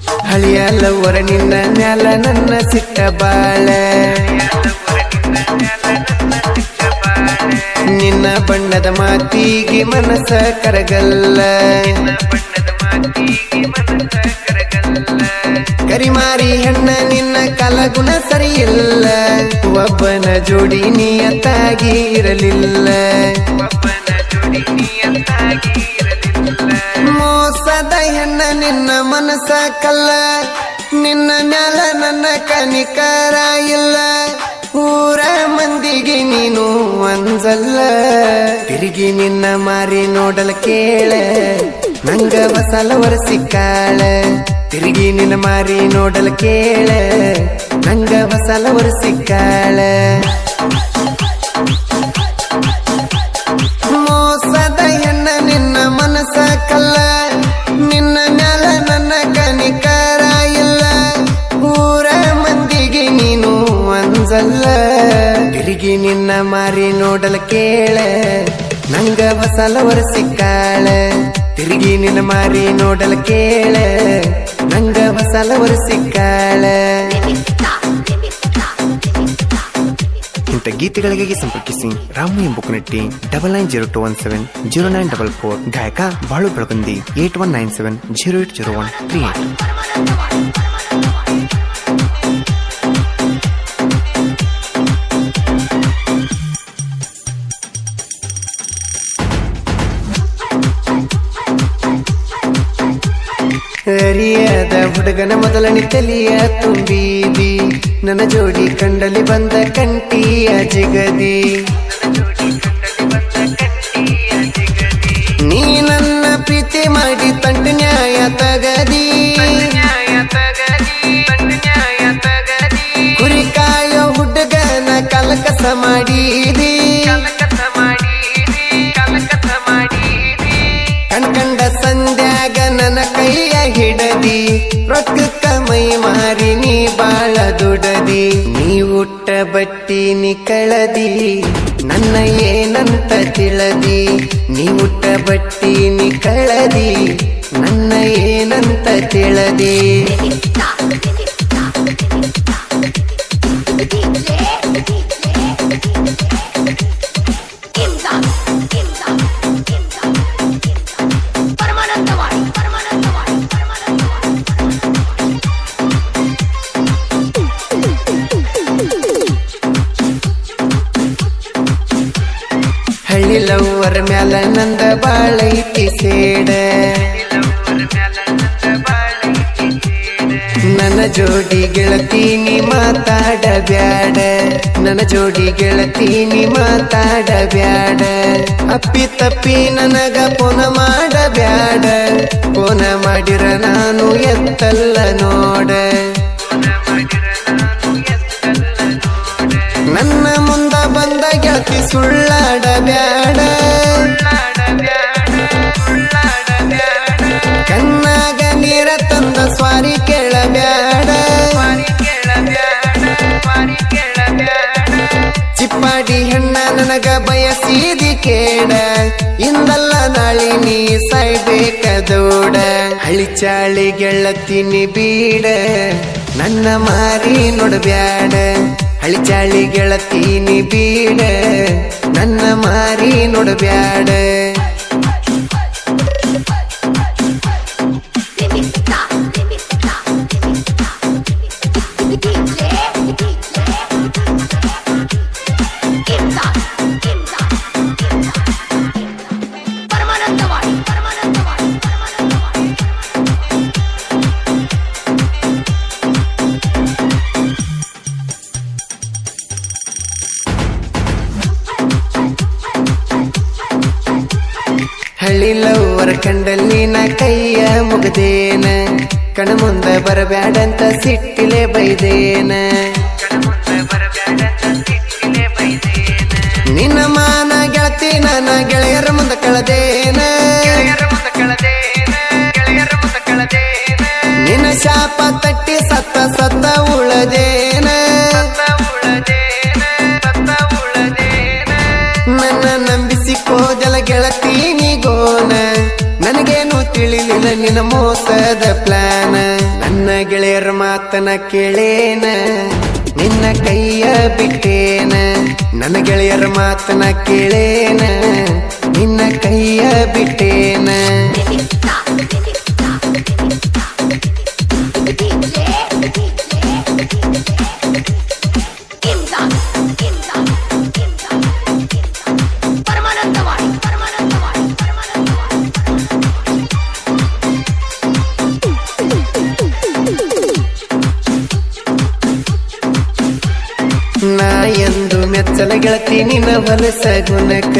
ಹಳಿಯಲ್ಲವರ ನಿನ್ನ ನೆಲ ನನ್ನ ಸಿಟ್ಟ ಬಾಳ. ನಿನ್ನ ಬಣ್ಣದ ಮಾತಿಗೆ ಮನಸ ಕರಗಲ್ಲ. ಕರಿಮಾರಿ ಹೆಣ್ಣ ನಿನ್ನ ಕಲಗುಣ ಸರಿಯಿಲ್ಲ. ಒಬ್ಬನ ಜೋಡಿ ನಿಯತ್ತಾಗಿ ಇರಲಿಲ್ಲ. ಮೋಸದ ಕಲ್ಲ. ನಿನ್ನ ಮ್ಯಾಲ ನನ್ನ ಕನಿಕರ ಇಲ್ಲ. ಊರ ಮಂದಿಗೆ ನೀನು ಒಂದಲ್ಲ ತಿರುಗಿ ನಿನ್ನ ಮಾರಿ ನೋಡಲ ಕೇಳ. ನಂಗ ಬಸಲ ಸಿಕ್ಕಾಳ. ತಿರುಗಿ ನಿನ್ನ ಮಾರಿ ನೋಡಲ ಕೇಳ. ನಂಗ ಬಸಲ ಒರೆಸಿಕಾಳ ಅಂಜಲ್ಲ ತಿರುಗಿ ನಿನ್ನ ಮಾರಿ ನೋಡಲ ಕೇಳ. ನಂಗ ಬಸಲ ಸಿಕ್ಕಾಳ. ತಿರುಗಿ ನಿನ್ನ ಮಾರಿ ನೋಡಲ ಕೇಳ. ನಂಗ ಬಸಲ ಸಿಕ್ಕಾಳ. ಇಂಥ ಗೀತೆಗಳಿಗಾಗಿ ಸಂಪರ್ಕಿಸಿ Ramu ಎಂಬುಕನಟ್ಟಿ double nine zero two one seven zero nine double four ಗಾಯಕ Balu Belagundi eight one nine seven zero eight zero one three ಹುಡುಗನ ಮೊದಲನೇ ತಲಿಯ ತುಂಬಿದಿ ನನ್ನ ಜೋಡಿ ಕಂಡಲಿ ಬಂದ ಕಂಟಿಯ ಜಿಗದಿ. ನೀ ನನ್ನ ಪ್ರೀತಿ ಮಾಡಿ ತಂಟು ನ್ಯಾಯ ತಗದಿ. ಕುರಿ ಕಾಯೋ ಹುಡುಗನ ಕಲಕಸ ಮಾಡಿದಿ ರೊಕ್ಕಕ್ಕ ಮೈ ಮಾರಿ ನೀ ಬಾಳ ದುಡದಿ, ನೀ ಉಟ್ಟ ಬಟ್ಟಿ ನೀ ಕಳದಿ. ನನ್ನ ಏನಂತ ತಿಳದಿ, ನೀ ಉಟ್ಟ ಬಟ್ಟಿ ನೀ ಕಳದಿ. ನನ್ನ ಏನಂತ ತಿಳದಿ. ಲವ್ವರ ಮ್ಯಾಲ ನಂದ ಬಾಳೈತಿ ಸೇಡ. ನನ್ನ ಜೋಡಿ ಗೆಳತೀನಿ ಮಾತಾಡ ಬ್ಯಾಡ ನನ್ನ ಜೋಡಿ ಗೆಳತೀನಿ ಮಾತಾಡ ಬ್ಯಾಡ ಅಪ್ಪಿ ತಪ್ಪಿ ನನಗ ಪೋನ ಮಾಡ ಬ್ಯಾಡ ಪೋನ ಮಾಡಿರ ನಾನು ಎತ್ತಲ್ಲ ನೋಡ. ನನ್ನ ಮುಂದ ಬಂದ ಗೆಳತಿ ಸುಳ್ಳಾಡ ಕೇಡ ಇಂದಲ್ಲ ನಾಳಿ ನೀ ಸಾಯ್ಬೇಕದೋಡ. ಹಳಿ ಚಾಳಿ ಗೆಳತಿನಿ ಬೀಡ. ನನ್ನ ಮಾರಿ ನೋಡಬ್ಯಾಡ. ಹಳಿ ಚಾಳಿ ಗೆಳತಿನಿ ಬೀಡ. ನನ್ನ ಮಾರಿ ನೋಡಬ್ಯಾಡ. ಹಳ್ಳಿ ಲವ್ವರ ಕಂಡಲ್ಲಿ ನಾ ಕೈಯ ಮುಗದೇನ. ಕಣ ಮುಂದ ಬರಬ್ಯಾಡಂತ ಸಿಟ್ಟಿಲೆ ಬೈದೇನ. ನಿನ್ನ ಮಾನ ಗೆಳತಿ, ನನ್ನ ಗೆಳೆಯರ ಮುಂದ ಕಳದೇನ. ಮಾಡಿದ ನಿನ್ನ ಮೋಸದ ಪ್ಲಾನ್ ನನ್ನ ಗೆಳೆಯರ ಮಾತನ ಕೇಳೇನ ನಿನ್ನ ಕೈಯ ಬಿಟ್ಟೇನ ನನ್ನ ಗೆಳೆಯರ ಮಾತನ ಕೇಳೇನ ನಿನ್ನ ಕೈಯ ಬಿಟ್ಟೇನ ನಾ ಎಂದು ಮೆಚ್ಚಲ ಗೆಳತಿ ನಿನ್ನ ಹೊಲಸ ಗುಣಕ.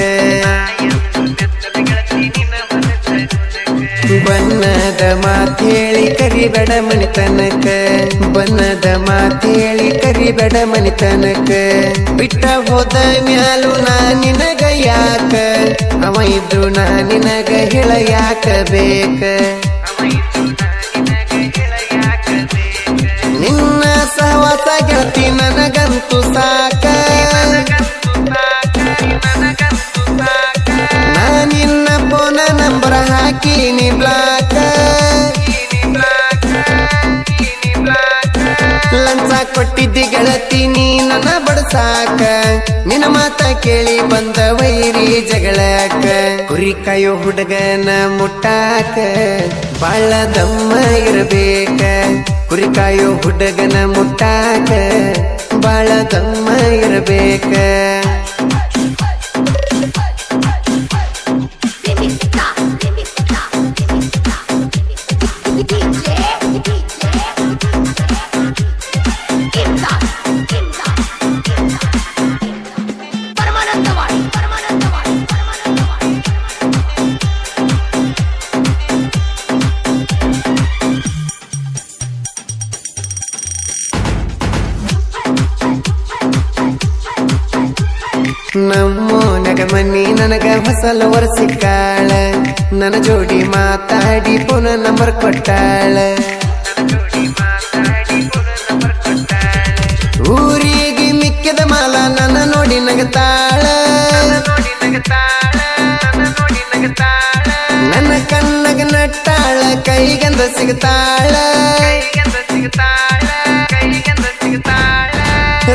ಬಣ್ಣದ ಮಾತೇಳಿ ಕರಿಬೇಡ ಮನಿತನಕ ಬಣ್ಣದ ಮಾತೇಳಿ ಕರಿಬೇಡ ಮನಿತನಕ ಬಿಟ್ಟ ಹೋದ ಮ್ಯಾಲು ನಾ ನಿನಗ ಯಾಕ? ಅವ ಇದ್ರು ನಾ ನಿನಗ ಹೇಳ ಯಾಕ ಬೇಕ? ನಿನ್ನ ಸಹವಾಸ ಗೆಳತಿ ನನಗಂತೂ ಸಾಕ ನಾ ನಿನ್ನ ಫೋನ ನಂಬರ್ ಹಾಕೀನಿ ಬ್ಲಾಕ ಲಂಚ ಕೊಟ್ಟಿದ್ದಿ ಗೆಳತಿ ನೀ ನನ್ನ ಬಡಸಾಕ ನಿನ್ನ ಮಾತ ಕೇಳಿ ಬಂದ ವೈರಿ ಜಗಳಕ ಕುರಿ ಕಾಯೋ ಹುಡುಗನ ಮುಟ್ಟಾಕ ಬಾಳ ದಮ್ಮ ಇರಬೇಕ ಕುರಿ ಕಾಯೋ ಹುಡುಗನ ಮುಟ್ಟಾಕ ಬಾಳ ದಮ್ಮ ಇರಬೇಕ. ನಮ್ಮೋನಗ ನಗಮನಿ ನನಗ ಹೊಸಲ ಸಿಕ್ಕಾಳ ನನ್ನ ಜೋಡಿ ಮಾತಾಡಿ ಪುನಃ ನಂಬರ್ ಕೊಟ್ಟಾಳ. ಊರಿಗೆ ಮಿಕ್ಕಿದ ಮಾಲ ನನ್ನ ನೋಡಿ ನಗತಾಳ. ನನ್ನ ಕಣ್ಣಗ ನಟ್ಟಾಳ, ಕೈಗಂದ ಸಿಗತಾಳ.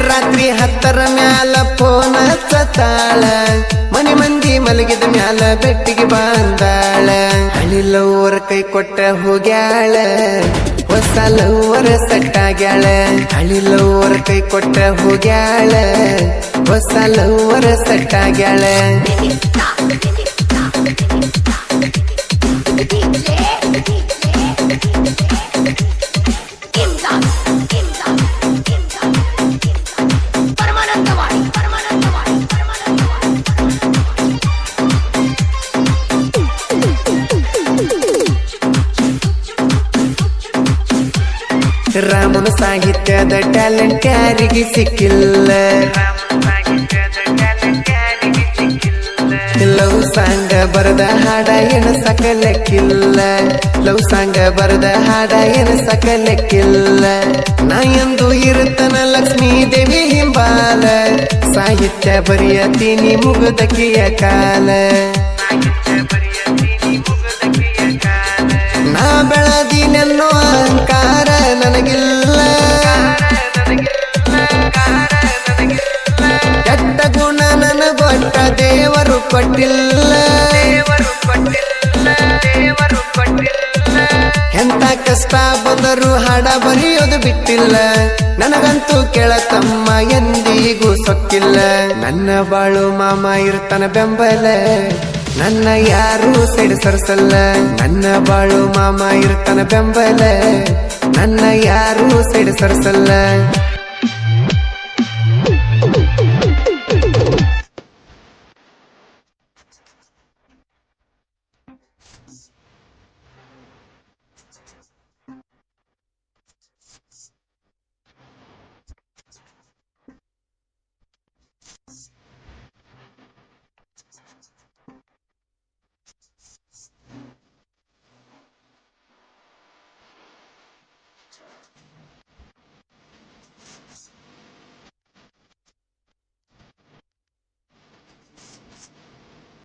ರಾತ್ರಿ ಹತ್ತರ ಮ್ಯಾಲ ಫೋನ್ ಹಚ್ಚತಾಳ. ಮನಿ ಮಂದಿ ಮಲಗಿದ ಮ್ಯಾಲ ಬೆಟ್ಟಿಗೆ ಬಂದಾಳ. ಲವರ ಕೈ ಕೊಟ್ಟ ಹೋಗ್ಯಾಳ. ಹೊಸ ಲವ್ವರ ಸಟ್ಟಾಗ್ಯಾಳ ಹಳಿಲವ್ವರ ಕೈ ಕೊಟ್ಟ ಹೋಗ್ಯಾಳ. ಹೊಸ ಲವ್ವರ ಸಟ್ಟಾಗ್ಯಾಳ ಟ್ಯಾಲೆಂಟ್ ಕ್ಯಾರಿಗೆ ಸಿಕ್ಕಿಲ್ಲ ಲವ್ ಸಾಂಗ ಬರದ ಹಾಡ ಏನು ಸಕಲಕ್ಕಿಲ್ಲ ಲವ್ ಸಾಂಗ ಬರದ ಹಾಡ ಏನು ಸಕಲಕ್ಕಿಲ್ಲ ನಾ ಎಂದು ಇರುತ್ತನ ಲಕ್ಷ್ಮೀ ದೇವಿ ಹಿಂಬಾಲ. ಸಾಹಿತ್ಯ ಬರೆಯತೀನಿ ಮುಗುದಕಿಯ ಕಾಲ. ಎಂತ ಕಷ್ಟ ಬಂದರೂ ಹಾಡ ಬರೆಯೋದು ಬಿಟ್ಟಿಲ್ಲ. ನನಗಂತೂ ಕೇಳತಮ್ಮ ಎಂದಿಗೂ ಸೊಕ್ಕಿಲ್ಲ. ನನ್ನ ಬಾಳು ಮಾಮ ಇರ್ತನ ಬೆಂಬಲ. ನನ್ನ ಯಾರು ಸೈಡ್ ಸರಿಸಲ್ಲ. ನನ್ನ ಬಾಳು ಮಾಮ ಇರ್ತನ ಬೆಂಬಲ. ನನ್ನ ಯಾರು ಸೈಡ್ ಸರಿಸಲ್ಲ.